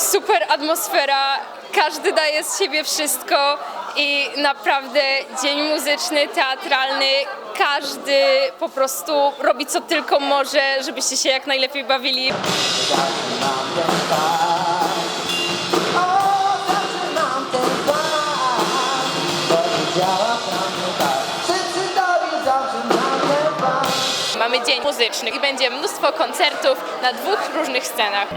super atmosfera, każdy daje z siebie wszystko i naprawdę dzień muzyczny, teatralny, każdy po prostu robi co tylko może, żebyście się jak najlepiej bawili. Mamy dzień muzyczny i będzie mnóstwo koncertów na dwóch różnych scenach.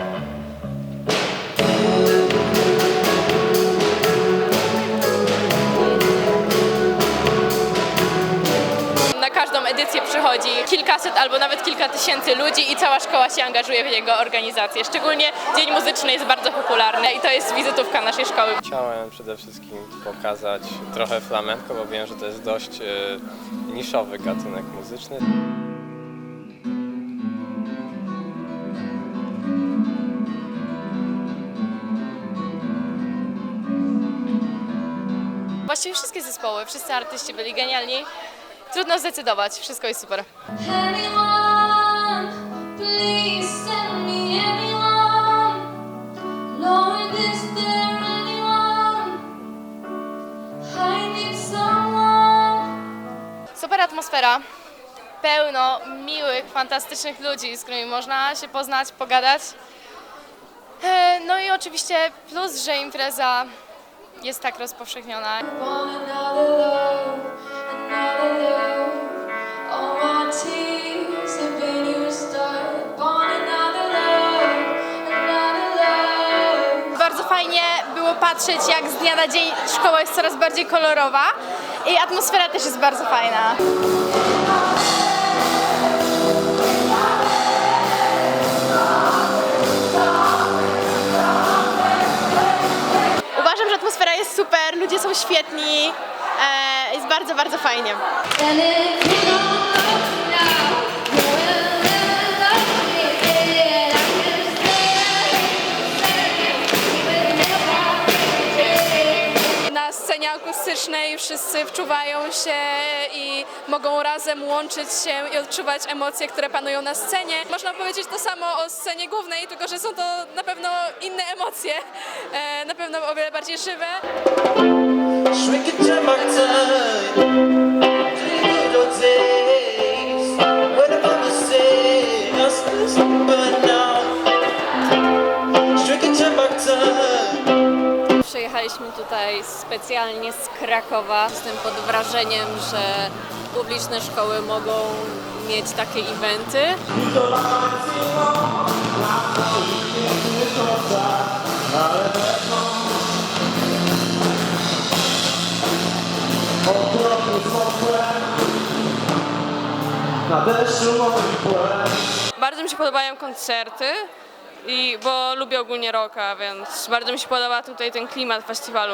Przychodzi kilkaset albo nawet kilka tysięcy ludzi i cała szkoła się angażuje w jego organizację. Szczególnie Dzień Muzyczny jest bardzo popularny i to jest wizytówka naszej szkoły. Chciałem przede wszystkim pokazać trochę flamenko, bo wiem, że to jest dość e, niszowy gatunek muzyczny. Właściwie wszystkie zespoły, wszyscy artyści byli genialni. Trudno zdecydować, wszystko jest super. Anyone, please send me anyone. Lord, is there anyone? I need someone. Super atmosfera, pełno miłych, fantastycznych ludzi, z którymi można się poznać, pogadać. E, No i oczywiście plus, że impreza jest tak rozpowszechniona. Want another love, another love. Patrzeć, jak z dnia na dzień szkoła jest coraz bardziej kolorowa i atmosfera też jest bardzo fajna. Uważam, że atmosfera jest super, ludzie są świetni, e, jest bardzo, bardzo fajnie. Scenie akustycznej wszyscy wczuwają się i mogą razem łączyć się i odczuwać emocje, które panują na scenie. Można powiedzieć to samo o scenie głównej, tylko że są to na pewno inne emocje, e, na pewno o wiele bardziej żywe. Przyjechaliśmy tutaj specjalnie z Krakowa. Jestem pod wrażeniem, że publiczne szkoły mogą mieć takie eventy. Bardzo mi się podobają koncerty, i, bo lubię ogólnie rocka, więc bardzo mi się podoba tutaj ten klimat festiwalu.